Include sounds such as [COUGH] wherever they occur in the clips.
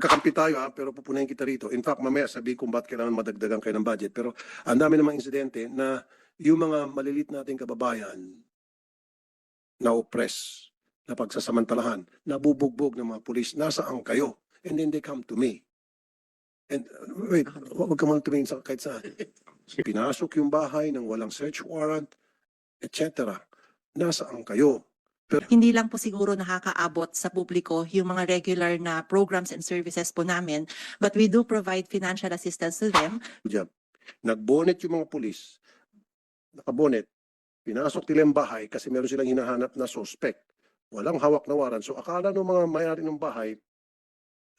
kakampi tayo ha, pero pupunayin kita rito. In fact, mamaya sabi kung ba't kailangan madagdagan kayo ng budget. Pero ang dami namang insidente na yung mga malilit nating kababayan na oppress, na pagsasamantalahan, nabubugbog ng mga pulis, nasaan kayo? And then they come to me. And uh, wait, hu- huwag ka muna tumingin sa kahit saan. Pinasok yung bahay ng walang search warrant, etc. Nasaan kayo? Hindi lang po siguro nakakaabot sa publiko yung mga regular na programs and services po namin, but we do provide financial assistance to them job. Nagbonet yung mga pulis, nakabonet, pinasok nila yung bahay kasi meron silang hinahanap na suspect. Walang hawak na waran. So akala ng mga mayari ng bahay,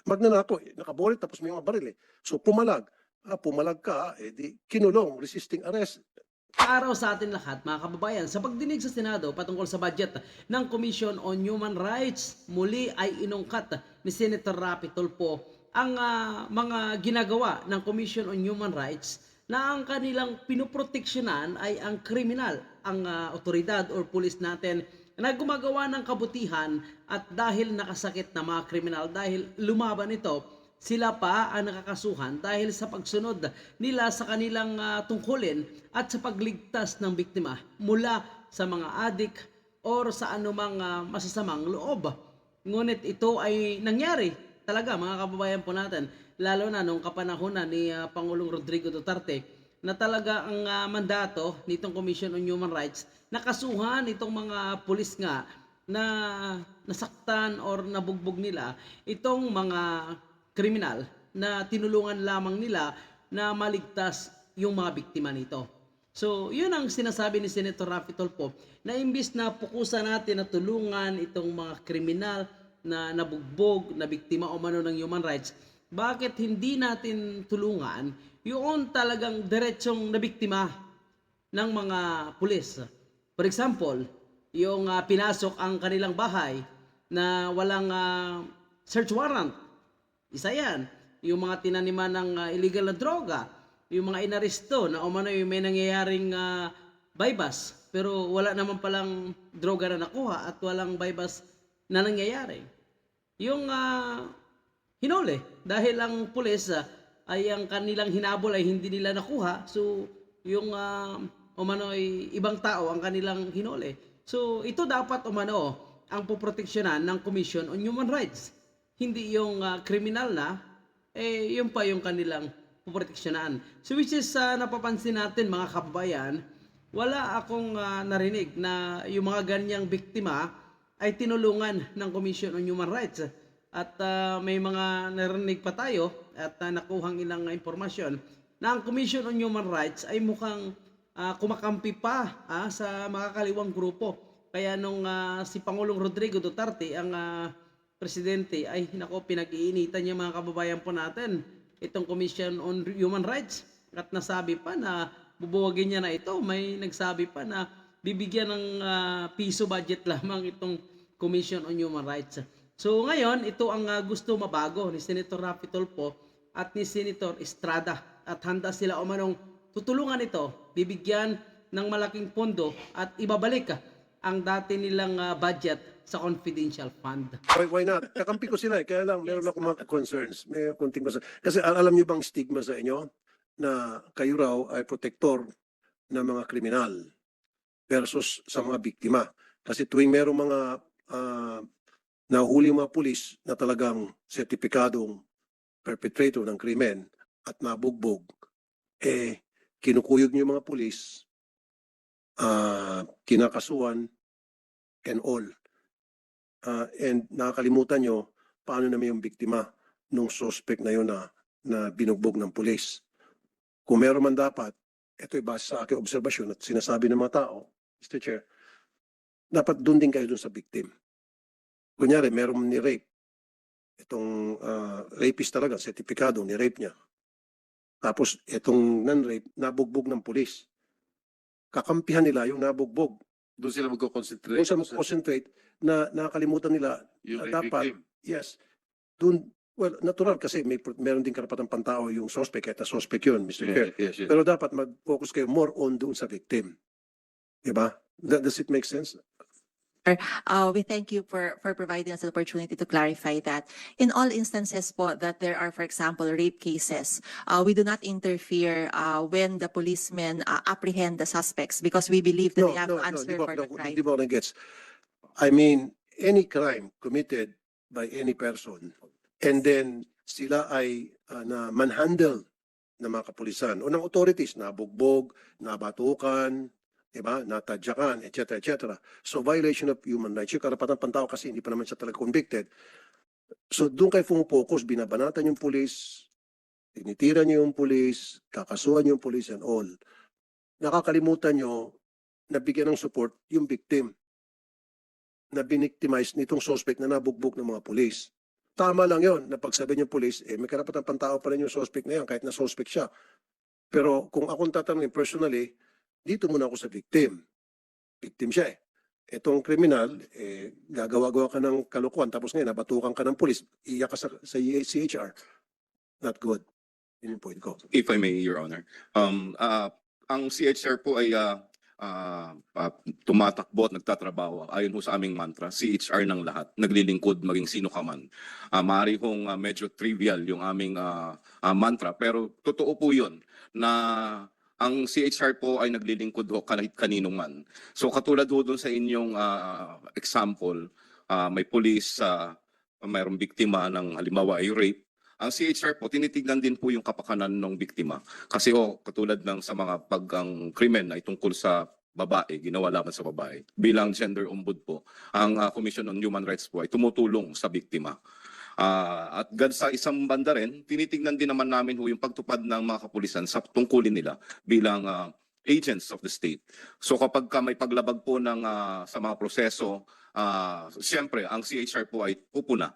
magnanako, eh, nakabonet tapos may mga baril eh. So pumalag. Ah, pumalag ka, eh di kinulong, resisting arrest. Araw sa atin lahat mga kababayan sa pagdinig sa Senado patungkol sa budget ng Commission on Human Rights muli ay inungkat ni Senator Rapi Tulfo ang ah, mga ginagawa ng Commission on Human Rights na ang kanilang pinoproteksyonan ay ang kriminal, ang ah, otoridad or pulis natin na gumagawa ng kabutihan at dahil nakasakit na mga kriminal dahil lumaban ito sila pa ang nakakasuhan dahil sa pagsunod nila sa kanilang ah, tungkulin at sa pagligtas ng biktima mula sa mga adik or sa anumang ah, masasamang loob. Ngunit ito ay nangyari talaga mga kababayan po natin lalo na nung kapanahonan ni ah, Pangulong Rodrigo Duterte na talaga ang ah, mandato nitong Commission on Human Rights nakasuhan itong mga pulis nga na nasaktan or nabugbog nila itong mga kriminal na tinulungan lamang nila na maligtas yung mga biktima nito. So, yun ang sinasabi ni Senator Rafi Tolpo na imbis na pukusan natin na tulungan itong mga kriminal na nabugbog, na biktima o mano ng human rights, bakit hindi natin tulungan yung talagang diretsong nabiktima ng mga pulis? For example, yung ah, pinasok ang kanilang bahay na walang ah, search warrant, isa yan. Yung mga tinaniman ng ah, illegal na droga, yung mga inaresto na umano yung may nangyayaring uh, bypass, pero wala naman palang droga na nakuha at walang bypass na nangyayari. Yung ah, hinuli, dahil ang pulis ah, ay ang kanilang hinabol ay hindi nila nakuha, so yung uh, umano ay ibang tao ang kanilang hinuli. So ito dapat umano ang poproteksyonan ng Commission on Human Rights hindi yung ah, kriminal na, eh, yun pa yung kanilang puproteksyonan. So which is ah, napapansin natin mga kababayan, wala akong ah, narinig na yung mga ganyang biktima ay tinulungan ng Commission on Human Rights. At ah, may mga narinig pa tayo at ah, nakuhang ilang impormasyon na ang Commission on Human Rights ay mukhang ah, kumakampi pa ah, sa makakaliwang grupo. Kaya nung ah, si Pangulong Rodrigo Duterte ang ah, presidente ay nako pinag-iinitan niya mga kababayan po natin. Itong Commission on Human Rights at nasabi pa na bubuwagin niya na ito. May nagsabi pa na bibigyan ng ah, piso budget [LAUGHS] lamang itong Commission on Human Rights. So ngayon ito ang ah, gusto mabago ni Senator Rapi Tulfo at ni Senator Estrada. At handa sila umanong tutulungan ito bibigyan ng malaking pondo at ibabalik ang dati nilang ah, budget sa confidential fund. Why, why not? Kakampi ko sila eh. Kaya lang, meron ako mga concerns. May konting concern. Kasi al- alam niyo bang stigma sa inyo na kayo raw ay protektor ng mga kriminal versus sa mga biktima. Kasi tuwing merong mga ah, nahuli mga pulis na talagang sertipikadong perpetrator ng krimen at nabugbog, eh, kinukuyog niyo mga pulis, ah, kinakasuhan, and all. Ah, and nakakalimutan nyo paano naman yung biktima nung suspect na yun na, na binugbog ng pulis. Kung meron man dapat, ito ay base sa aking obserbasyon at sinasabi ng mga tao, Mr. Chair, dapat doon din kayo sa victim. Kunyari, meron ni rape. Itong ah, rapist talaga, sertipikado, ni rape niya. Tapos itong non-rape, nabugbog ng pulis. Kakampihan nila yung nabugbog. Doon sila magko-concentrate. Kung sa concentrate na nakakalimutan nila Yung na dapat, victim. yes, dun, well, natural kasi may meron din karapatang pantao yung suspect, kahit na suspect yun, Mr. Chair. Yes, yes, yes. Pero dapat mag-focus kayo more on doon sa victim. Diba? That, does it make sense? Uh, we thank you for, for providing us the opportunity to clarify that. In all instances po that there are, for example, rape cases, uh, we do not interfere uh, when the policemen uh, apprehend the suspects because we believe that No, they have no, to no, answer di ba, for no, the crime. di ba gets? I mean, any crime committed by any person and then sila ay uh, na manhandle ng mga kapulisan o ng authorities, nabugbog, nabatukan, di ba, natadyakan, etc., etc. So violation of human rights, yung karapatan pantao kasi hindi pa naman siya talaga convicted. So doon kayo focus, binabanatan yung pulis, tinitira niyo yung pulis, kakasuhan yung pulis and all. Nakakalimutan niyo na bigyan ng support yung victim na biniktimized nitong suspect na nabugbog ng mga pulis. Tama lang yon na pagsabi ng pulis, eh, may karapatan pantao pa rin yung suspect na yan kahit na suspect siya. Pero kung akong tatanungin personally, dito muna ako sa victim. Victim siya eh. Itong kriminal, eh, gagawa-gawa ka ng kalukuhan tapos ngayon nabatukan ka ng pulis, iyak ka sa, sa CHR. Not good. Yun point ko. If I may, Your Honor. Um, ah, ang CHR po ay ah, ah, ah, tumatakbo at nagtatrabaho. Ayon ho sa aming mantra, CHR ng lahat, naglilingkod maging sino ka man. Ah, maaari hong ah, medyo trivial yung aming ah, ah, mantra, pero totoo po yun na ang CHR po ay naglilingkod ho kahit kaninong man. So katulad ho dun sa inyong ah, example, ah, may police, ah, mayroong biktima ng halimbawa ay rape, ang CHR po, tinitignan din po yung kapakanan ng biktima. Kasi oh, katulad ng sa mga pag ang krimen ay tungkol sa babae, ginawa laban sa babae. Bilang gender ombud po, ang ah, Commission on Human Rights po ay tumutulong sa biktima. Ah, at sa isang banda rin, tinitignan din naman namin ho yung pagtupad ng mga kapulisan sa tungkulin nila bilang ah, agents of the state. So kapag ka may paglabag po ng ah, sa mga proseso, ah, siyempre ang CHR po ay pupuna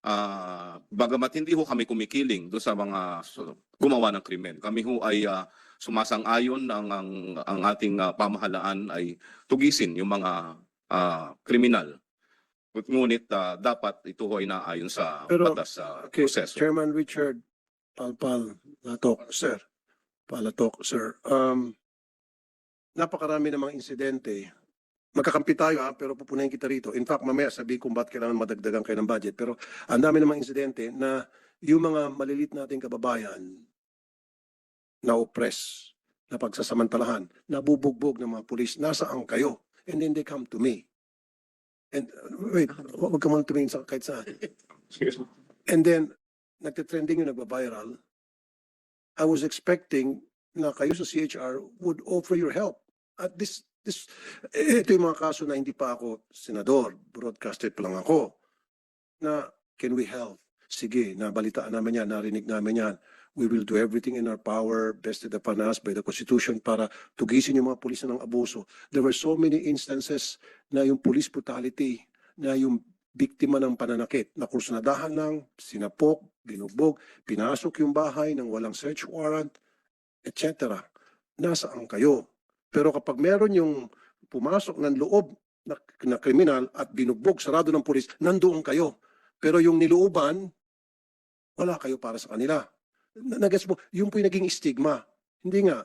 Ah, bagamat hindi ho kami kumikiling do sa mga so, gumawa ng krimen. Kami ho ay ah, sumasang-ayon ng ang, ang ating ah, pamahalaan ay tugisin yung mga ah, kriminal. Ngunit ah, dapat ito ho ay naayon sa Pero, batas sa Okay, proseso. Chairman Richard Palpal Latok, sir. Palatok, sir. Um, napakarami ng mga insidente. Magkakampi tayo ha, pero pupunahin kita rito. In fact, mamaya sabi kung bakit kailangan madagdagan kayo ng budget. Pero ang dami ng mga insidente na yung mga malilit nating kababayan na oppress, na pagsasamantalahan, nabubugbog ng mga pulis, nasaan kayo? And then they come to me. And uh, wait, hu- huwag ka muna tumingin sa kahit saan. And then, nagtitrending yung nagba-viral. I was expecting na kayo sa CHR would offer your help. At this, this, eh, ito yung mga kaso na hindi pa ako senador, broadcasted pa lang ako, na can we help? Sige, nabalitaan namin yan, narinig namin yan. We will do everything in our power, vested upon us by the Constitution para tugisin yung mga pulis ng abuso. There were so many instances na yung police brutality, na yung biktima ng pananakit, na kursunadahan lang, sinapok, binugbog, pinasok yung bahay ng walang search warrant, etc. Nasaan kayo? Pero kapag meron yung pumasok ng loob na, na kriminal at binugbog, sarado ng pulis, nandoon kayo. Pero yung nilooban, wala kayo para sa kanila. Na- Nagets mo, yung po yung naging stigma. Hindi nga,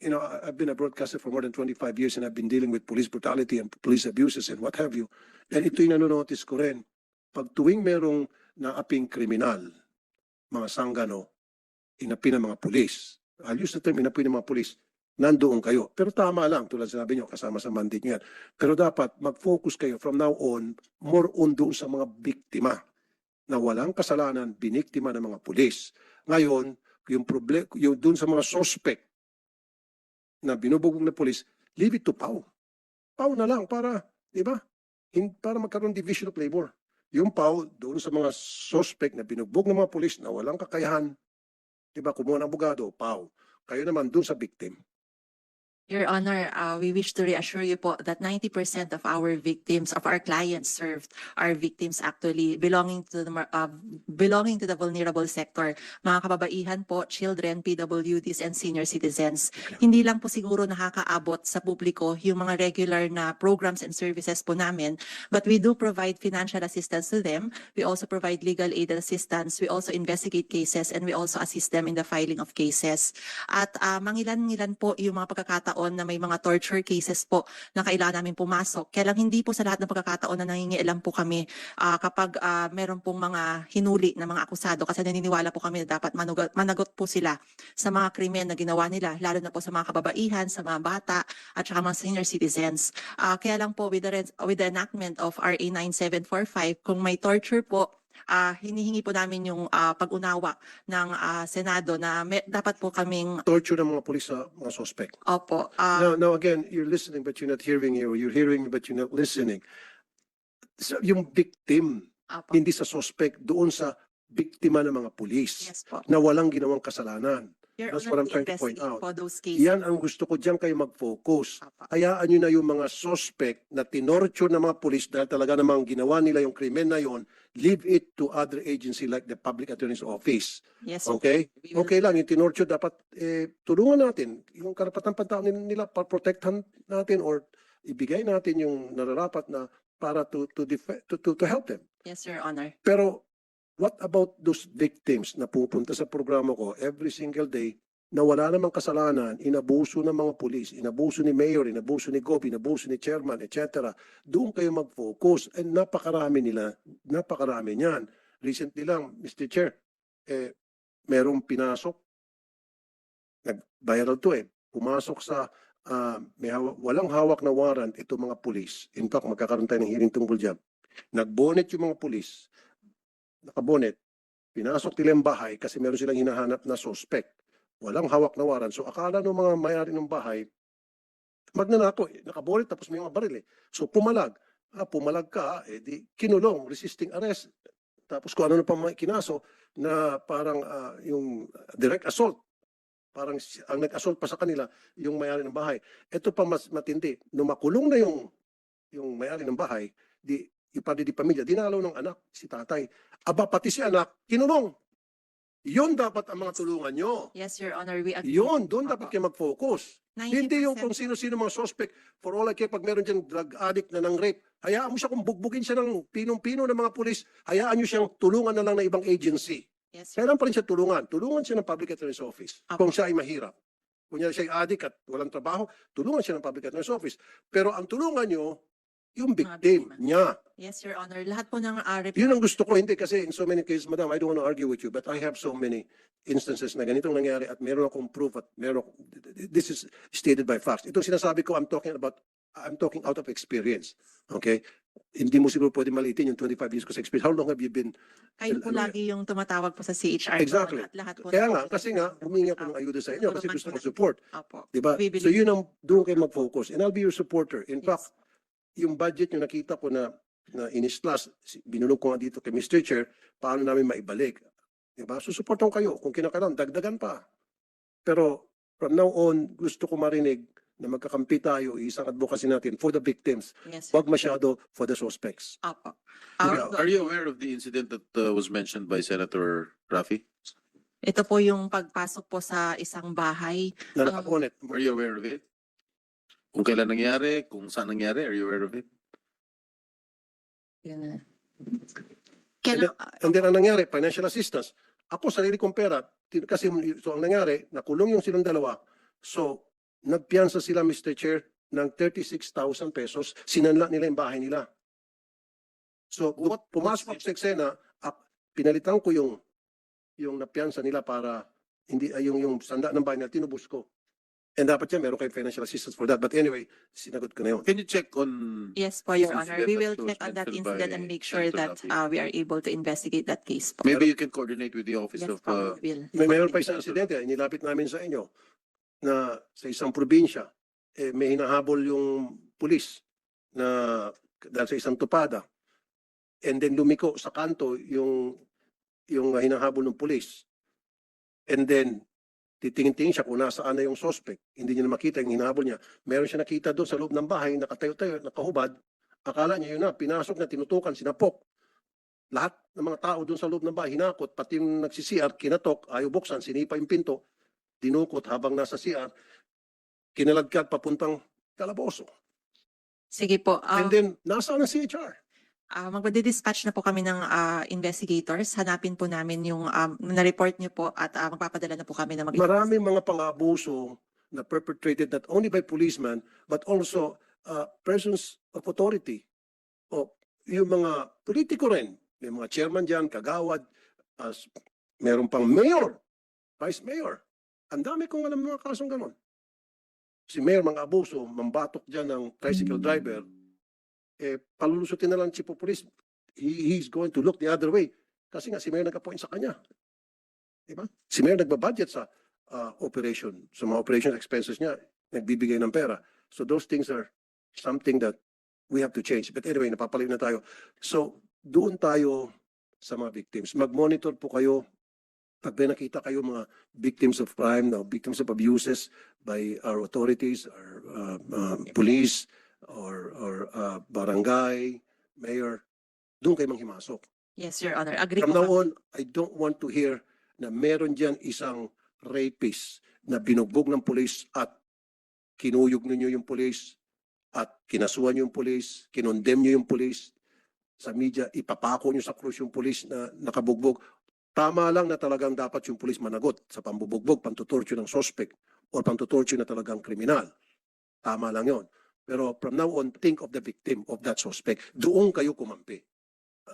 you know, I've been a broadcaster for more than 25 years and I've been dealing with police brutality and police abuses and what have you. And ito yung nanonotice ko rin. Pag tuwing merong naaping kriminal, mga sanggano, inapi ng mga pulis. I'll use the term inapi ng mga pulis. Nandoon kayo. Pero tama lang, tulad sinabi nyo, kasama sa mandate nyo yan. Pero dapat mag-focus kayo from now on, more on doon sa mga biktima na walang kasalanan, biniktima ng mga pulis. Ngayon, yung problem, yung doon sa mga suspect na binubugong na pulis, leave it to PAW. PAW na lang para, di ba? In, para magkaroon division of labor. Yung PAW, doon sa mga suspect na binugbog ng mga pulis na walang kakayahan, di ba, kumuha ng abogado, PAW. Kayo naman doon sa victim. Your Honor, uh, we wish to reassure you po that ninety percent of our victims, of our clients served, are victims actually belonging to the, uh, belonging to the vulnerable sector. Mga kababaihan po, children, PWDs, and senior citizens. Hindi lang po siguro nakakaabot sa publiko yung mga regular na programs and services po namin, but we do provide financial assistance to them. We also provide legal aid assistance. We also investigate cases and we also assist them in the filing of cases. At uh, mangilan-ngilan po yung mga pagkakataon pagkakataon na may mga torture cases po na kailangan namin pumasok. Kaya lang hindi po sa lahat ng pagkakataon na nangingialam po kami ah, kapag ah, meron pong mga hinuli na mga akusado kasi naniniwala po kami na dapat manugot, managot po sila sa mga krimen na ginawa nila, lalo na po sa mga kababaihan, sa mga bata, at saka mga senior citizens. Ah, kaya lang po with the, with the enactment of RA 9745, kung may torture po, ah, hinihingi po namin yung ah, pag-unawa ng ah, Senado na may- dapat po kaming, Torture ng mga pulis sa mga suspect. opo, ah, Now, now again, you're listening but you're not hearing you. You're hearing but you're not listening. So, yung victim, opo. hindi sa suspect, doon sa biktima ng mga pulis Yes po. na walang ginawang kasalanan. Your That's Honor, what I'm trying to point investigate out. po those cases. Yan ang gusto ko diyan kayo mag-focus. Hayaan nyo na yung mga suspect na tinorture ng mga pulis dahil talaga namang ginawa nila yung krimen na yon, leave it to other agency like the public attorney's office. Yes. Okay? We will- Okay lang, yung tinorture dapat eh, tulungan natin. Yung karapatan pantao nila, pa-protectan natin or ibigay natin yung nararapat na para to to, def- to to to help them. Yes, Your Honor. Pero what about those victims na pupunta sa programa ko every single day na wala namang kasalanan, inabuso ng mga pulis, inabuso ni mayor, inabuso ni Gobi, inabuso ni chairman, etc. Doon kayo mag-focus. And napakarami nila, napakarami niyan. Recently lang, Mr. Chair, eh, merong pinasok, nag-viral to eh, pumasok sa ah, may hawa- walang hawak na warrant ito mga pulis. In fact, magkakaroon tayo ng hearing tungkol dyan. Nagbonet yung mga pulis, nakabonet, pinasok nila yung bahay kasi meron silang hinahanap na suspect. Walang hawak na warrant. So akala ng mga may-ari ng bahay, magnanako, eh, nakabonet tapos may mga baril eh. So pumalag. Ah, pumalag ka, eh di kinulong, resisting arrest. Tapos kung ano na pa kinaso na parang ah, yung direct assault. Parang ang nag-assault pa sa kanila yung may-ari ng bahay. Ito pa mas matindi. Nung makulong na yung yung may-ari ng bahay, di yung padre di pamilya, dinalaw ng anak, si tatay. Aba, pati si anak, kinulong. Yun dapat ang mga tulungan nyo. Yes, Your Honor. We agree. Yun, doon dapat kayo mag-focus. Hindi yung 90% kung sino-sino mga suspect. For all I care, pag meron dyan drug addict na ng rape, hayaan mo siya kung bugbugin siya ng pinong-pino ng mga pulis, hayaan nyo siyang tulungan na lang ng ibang agency. Yes, Your Kailan pa rin siya tulungan? Tulungan siya ng public attorney's office. Apo. Kung siya ay mahirap. Kung siya ay addict at walang trabaho, tulungan siya ng public attorney's office. Pero ang tulungan nyo, yung victim biktima. niya. Yes, Your Honor. Lahat po ng uh, report. Yun ang gusto ko. Hindi kasi in so many cases, madam, I don't want to argue with you, but I have so many instances na ganitong nangyari at meron akong proof at meron akong- this is stated by facts. Itong sinasabi ko, I'm talking about, I'm talking out of experience. Okay? Hindi mo siguro pwede malitin yung 25 years ko sa experience. How long have you been? Kayo po ano- lagi yung tumatawag po sa CHR. Exactly. At lahat po. Kaya ng- nga, kasi nga, humingi ako ng ayuda sa inyo kasi gusto ko support. Opo. Diba? So yun ang, doon kayo mag-focus. And I'll be your supporter. In Yes. fact, yung budget yung nakita ko na na inislas, binulog ko nga dito kay Mr. Chair, paano namin maibalik. Diba? Susuportan kayo. Kung kinakailangan, dagdagan pa. Pero from now on, gusto ko marinig na magkakampi tayo, isang advocacy natin for the victims. Yes. Huwag masyado for the suspects. Are Our- are you aware of the incident that uh, was mentioned by Senator Rafi? Ito po yung pagpasok po sa isang bahay. Na Um, nakaponet. Are you aware of it? Kung kailan nangyari, kung saan nangyari, are you aware of it? Yun na. Kailan, And then ang nangyari, financial assistance. Ako, sarili kong pera. tin- Kasi so ang nangyari, nakulong yung silang dalawa. So, nagpiansa sila, Mr. Chair, ng 36,000 pesos. Sinanla nila yung bahay nila. So, What- pumasok ako sa eksena, ap- pinalitan ko yung yung napiansa nila para hindi ay yung yung sanda ng bahay nila tinubos ko. And dapat yan, meron kayong financial assistance for that. But anyway, sinagot ko na yun. Can you check on yes po, Your Honor. We will check on that incident and make sure that uh, we are able to investigate that case po. maybe you can coordinate with the office Yes of po, uh, we will. May meron pa isang insidente, inilapit namin sa inyo na sa isang probinsya, eh, may hinahabol yung pulis na dahil sa isang tupada. And then lumiko sa kanto yung yung hinahabol ng pulis. And then titingin-tingin siya kung nasaan na yung suspect. Hindi niya na makita yung hinahabol niya. Meron siya nakita doon sa loob ng bahay, nakatayo-tayo, nakahubad. Akala niya yun na, pinasok na, tinutukan, sinapok. Lahat ng mga tao doon sa loob ng bahay, hinakot, pati yung nagsisiyar, kinatok, ayaw buksan, sinipa yung pinto, dinukot habang nasa CR, kinaladkad papuntang kalaboso. Sige po. And Um, then, nasaan ang CHR? Uh, magdi-dispatch na po kami ng uh, investigators. Hanapin po namin yung um, na-report niyo po at uh, magpapadala na po kami na mag Maraming mga pang-abuso na perpetrated not only by policemen but also uh, persons of authority. O yung mga politiko rin, may mga chairman diyan, kagawad, as meron pang mayor, vice mayor. Ang dami kong alam ng mga kasong ganon. Si mayor mga abuso, mambatok diyan ng tricycle driver, eh palulusutin na lang chief of. He, he's going to look the other way. Kasi nga si mayor nag-appoint sa kanya. Diba? Si mayor nagbabudget sa uh, operation. Sa mga operation expenses niya, nagbibigay ng pera. So those things are something that we have to change. But anyway, napapaliw na tayo. So doon tayo sa mga victims. Mag-monitor po kayo pag may nakita kayo mga victims of crime, no, victims of abuses by our authorities, our uh, uh, police, or, or uh, barangay, mayor, doon kayo manghimasok. Yes, Your Honor. Agree From po now kami. on, I don't want to hear na meron dyan isang rapist na binugbog ng pulis at kinuyog ninyo yung pulis at kinasuhan nyo yung pulis, kinondem nyo yung pulis sa media, ipapako nyo sa krus yung pulis na nakabugbog. Tama lang na talagang dapat yung pulis managot sa pambubugbog, pantutorture ng suspect or pantutorture na talagang kriminal. Tama lang yon. Pero from now on, think of the victim of that suspect. Doon kayo kumampi.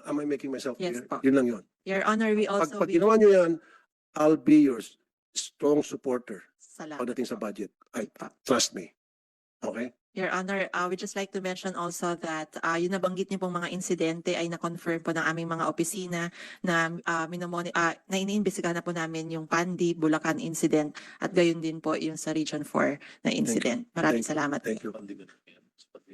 Am I making myself Yes clear? po. Yun lang yun. Your Honor, we Pag, also... pag ginawa nyo yan, I'll be your s- strong supporter Salamat pagdating sa budget. I, trust me. Okay? Your Honor, uh, we just like to mention also that uh, yung nabanggit niyo pong mga insidente ay na-confirm po ng aming mga opisina na uh, minomoni uh, na iniimbestigahan na po namin yung Pandi, Bulacan incident at gayon din po yung sa Region 4 na incident. Maraming Thank you. salamat. Thank you.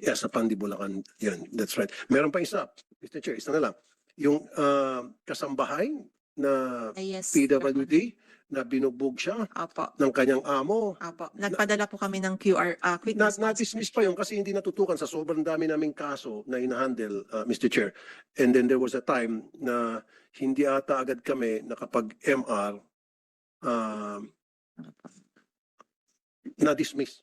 Yes, sa Pandibulacan. Yan, that's right. Meron pa isa. Mr. Chair, isa na lang. Yung uh, kasambahay na Ay, yes. PWD na binugbog siya Opo. ng kanyang amo. Opo. Nagpadala po kami ng QR, uh, quick Na, response. na-dismiss pa yun kasi hindi natutukan sa sobrang dami naming kaso na inahandle, uh, Mr. Chair. And then there was a time na hindi ata agad kami nakapag-MR um, Opo. na-dismiss.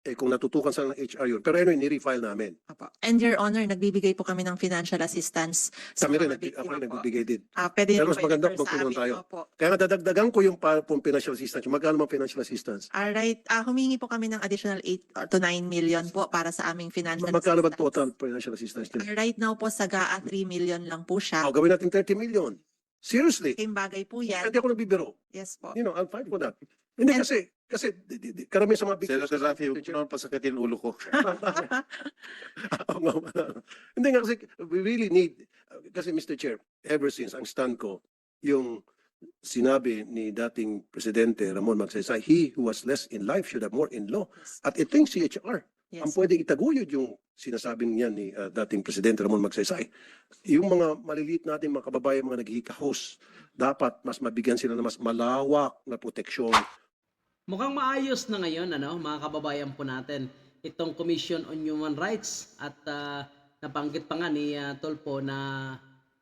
Eh kung natutukan sa ng HR yun. Pero anyway, ni-refile namin. Opo. And Your Honor, nagbibigay po kami ng financial assistance sa Kami rin, mga nagbi- ako rin po. nagbibigay din. Ah, pwede Pero niyo mas po maganda i-refer kung sa magtulungan amin. tayo. Opo. Kaya nga dadagdagan ko yung, pa, yung financial assistance. Magkano mga financial assistance? Alright, ah humingi po kami ng additional 8 to 9 million po para sa aming financial Magkano ba assistance. total financial assistance Ah, nila? Right now po sa GAA 3 million lang po siya. Oh, gawin natin 30 million. Seriously. Kim bagay po yan. Hindi ako nagbibiro. Yes po. You know, I'll fight for that. Hindi And- kasi, kasi di- di- di- karamihan sa mga big Senator Rafi, huwag naman pasakatin ulo ko. [LAUGHS] Oo nga pala. Hindi nga kasi we really need, kasi Mr. Chair, ever since ang stand ko, yung sinabi ni dating Presidente Ramon Magsaysay, he who was less in life should have more in law. At ito yung CHR. Yes. Ang pwede itaguyod yung sinasabi niya ni uh, dating Presidente Ramon Magsaysay. Yung mga maliliit nating mga kababayan, mga naghihikahos, dapat mas mabigyan sila ng mas malawak na proteksyon. Mukhang maayos na ngayon, ano, mga kababayan po natin, itong Commission on Human Rights at ah, nabanggit pa nga ni ah, Tolpo na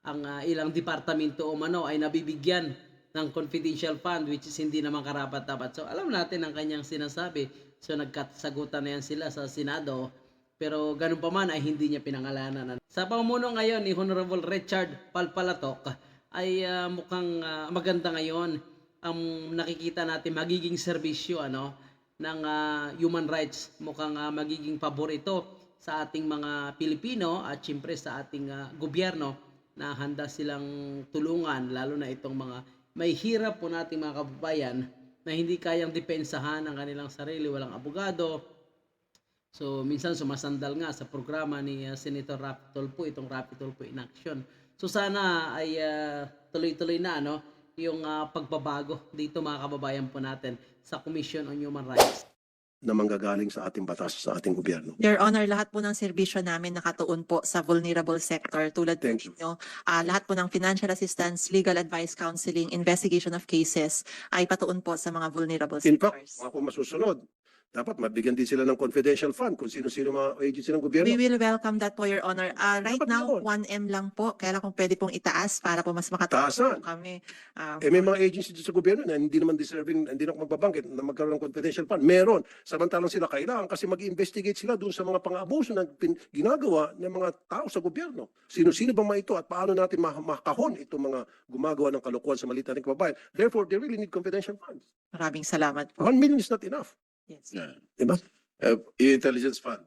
ang ah, ilang departamento o mano ay nabibigyan ng confidential fund which is hindi naman karapat dapat. So alam natin ang kanyang sinasabi. So nagkasagutan na yan sila sa Senado pero ganun pa man ay hindi niya pinangalanan. Sa pamuno ngayon ni Honorable Richard Palpalatok ay ah, mukhang ah, maganda ngayon ang nakikita natin magiging serbisyo ano ng ah, human rights mukhang ah, magiging pabor ito sa ating mga Pilipino at siyempre sa ating ah, gobyerno na handa silang tulungan lalo na itong mga may hirap po nating mga kababayan na hindi kayang depensahan ang kanilang sarili walang abogado So, minsan sumasandal nga sa programa ni uh, Senator Rapi Tulfo, itong Rapi Tulfo in Action. So, sana ay uh, tuloy-tuloy na no, yung uh, pagbabago dito mga kababayan po natin sa Commission on Human Rights. na manggagaling sa ating batas, sa ating gobyerno. Your Honor, lahat po ng serbisyo namin nakatuon po sa vulnerable sector tulad po Thank you. ninyo. ah, lahat po ng financial assistance, legal advice, counseling, investigation of cases ay patuon po sa mga vulnerable In fact, sectors. ako masusunod, dapat mabigyan din sila ng confidential fund kung sino-sino mga agency ng gobyerno. We will welcome that po, Your Honor. Ah, right Dapat now, yun. 1M lang po. Kaya lang kung pwede pong itaas para po mas Taasan. po kami. Ah, Eh may mga agency dito sa gobyerno na hindi naman deserving, hindi na ako magbabangkit na magkaroon ng confidential fund. Meron. Samantalang sila kailangan kasi mag-investigate sila doon sa mga pang-abuso na pin- ginagawa ng mga tao sa gobyerno. Sino-sino ba mga ito at paano natin ma- makahon itong mga gumagawa ng kalokohan sa maliit nating kababayan. Therefore, they really need confidential funds. maraming salamat po. One million is not enough. Yes. Yeah. Diba? Uh, intelligence fund.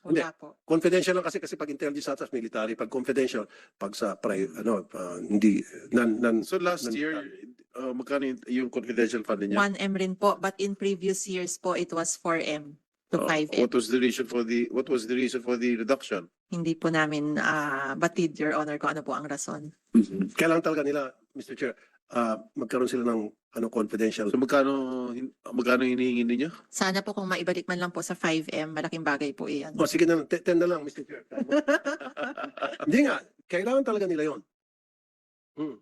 Wala po. Confidential lang kasi kasi pag intelligence atas military, pag confidential, pag sa pri, ano, ah, hindi, nan, nan, So last Nan- year, uh, magkano yung, yung confidential fund niya? 1M rin po, but in previous years po, it was 4M to Uh, 5M. What was the reason for the, what was the reason for the reduction? Hindi po namin ah, batid, Your Honor, kung ano po ang rason. kailangan talaga nila, Mr. Chair, ah, magkaroon sila ng ano, confidential. So magkano, magkano hinihingi ninyo? Sana po kung maibalik man lang po sa 5M, malaking bagay po iyan. O sige na, 10 na lang, Mr. Chair. [LAUGHS] Hindi nga, kailangan talaga nila yon. Hmm.